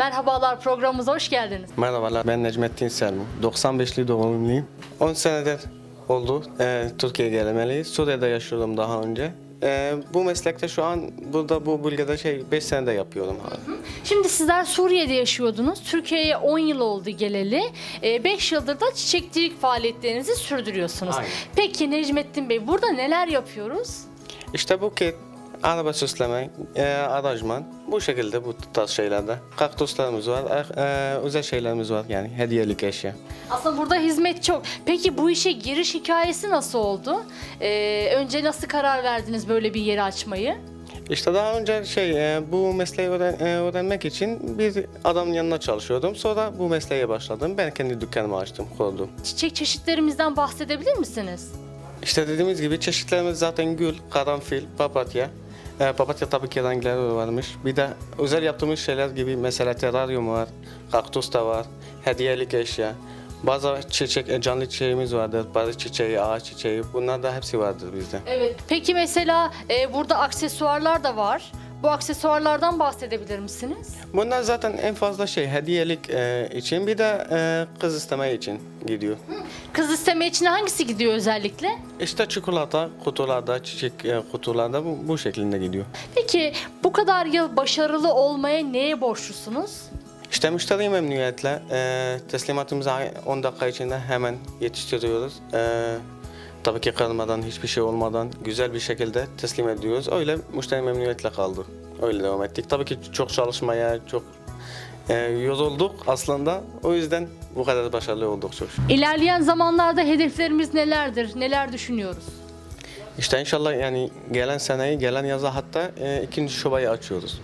Merhabalar programımıza hoş geldiniz. Merhabalar, ben Necmettin Selmu. 95'li doğumluyum. 10 senedir oldu e, Türkiye'ye gelmeli. Suriye'de yaşıyordum daha önce. E, bu meslekte şu an burada bu bölgede şey 5 senede yapıyorum. Şimdi sizler Suriye'de yaşıyordunuz. Türkiye'ye 10 yıl oldu geleli. 5 yıldır da çiçekçilik faaliyetlerinizi sürdürüyorsunuz. Aynen. Peki Necmettin Bey burada neler yapıyoruz? İşte buket, araba süsleme, e, aranjman bu şekilde bu tarz şeylerde. Kaktüslerimiz var, e, özel şeylerimiz var yani hediyelik eşya. Aslında burada hizmet çok. Peki bu işe giriş hikayesi nasıl oldu? Ee, önce nasıl karar verdiniz böyle bir yeri açmayı? İşte daha önce şey e, bu mesleği e, öğrenmek için bir adamın yanına çalışıyordum. Sonra bu mesleğe başladım. Ben kendi dükkanımı açtım, kurdum. Çiçek çeşitlerimizden bahsedebilir misiniz? İşte dediğimiz gibi çeşitlerimiz zaten gül, karanfil, papatya. E, papatya tabii ki renkleri varmış. Bir de özel yaptığımız şeyler gibi mesela teraryum var, kaktüs de var, hediyelik eşya. Bazı çiçek, e, canlı çiçeğimiz vardır, bazı çiçeği, ağaç çiçeği. Bunlar da hepsi vardır bizde. Evet. Peki mesela e, burada aksesuarlar da var. Bu aksesuarlardan bahsedebilir misiniz? Bunlar zaten en fazla şey hediyelik e, için bir de e, kız isteme için gidiyor. Kız isteme için hangisi gidiyor özellikle? İşte çikolata kutularda, çiçek e, kutularda bu, bu şekilde gidiyor. Peki bu kadar yıl başarılı olmaya neye borçlusunuz? İşte müşteri memnuniyetle e, teslimatımızı 10 dakika içinde hemen yetiştiriyoruz. E, tabii ki kırmadan, hiçbir şey olmadan güzel bir şekilde teslim ediyoruz. Öyle müşteri memnuniyetle kaldı. Öyle devam ettik. Tabii ki çok çalışmaya, çok e, yorulduk aslında. O yüzden bu kadar başarılı olduk çok şükür. İlerleyen zamanlarda hedeflerimiz nelerdir? Neler düşünüyoruz? İşte inşallah yani gelen seneyi, gelen yaza hatta e, ikinci şubayı açıyoruz.